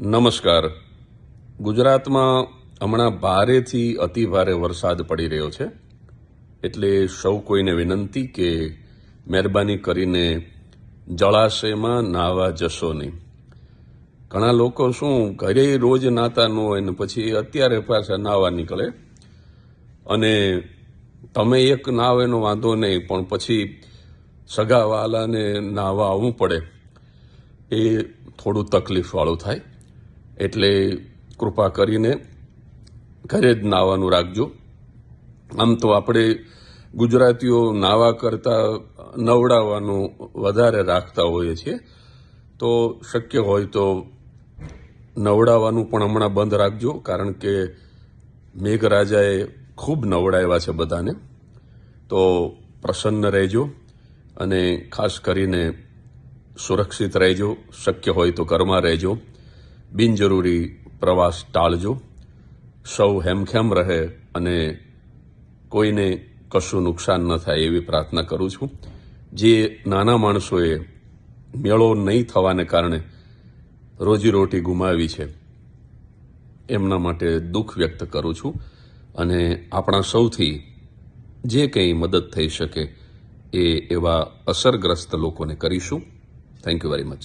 નમસ્કાર. ગુજરાતમાં હમણાં ભારેથી અતિ ભારે વરસાદ પડી રહ્યો છે. એટલે સૌ કોઈને વિનંતી કે મહેરબાની કરીને જળાશયમાં નાહવા જશો નહીં. ઘણા લોકો શું ઘરે રોજ નાતા ન હોય ને પછી અત્યારે પાછા નાહવા નીકળે. અને તમે એક નાવ એનો વાંધો નહીં, પણ પછી સગાવાલાને નાહવા આવવું પડે. એ થોડું તકલીફવાળું થાય. એટલે કૃપા કરીને ઘરે જ નાહવાનું રાખજો. આમ તો આપણે ગુજરાતીઓ નાવા કરતાં નવડાવવાનું વધારે રાખતા હોઈએ છીએ. તો શક્ય હોય તો નવડાવવાનું પણ હમણાં બંધ રાખજો, કારણ કે મેઘરાજાએ ખૂબ નવડાવ્યા છે બધાને. તો પ્રસન્ન રહેજો અને ખાસ કરીને સુરક્ષિત રહેજો, શક્ય હોય તો ઘરમાં રહેજો. બિનજરૂરી પ્રવાસ ટાળજો. સૌ હેમખેમ રહે અને કોઈને કશું નુકસાન ન થાય એવી પ્રાર્થના કરું છું. જે નાના માણસોએ મેળો નહીં થવાને કારણે રોજીરોટી ગુમાવી છે, એમના માટે દુઃખ વ્યક્ત કરું છું અને આપણા સૌથી જે કંઈ મદદ થઈ શકે એ એવા અસરગ્રસ્ત લોકોને કરીશું. Thank you very much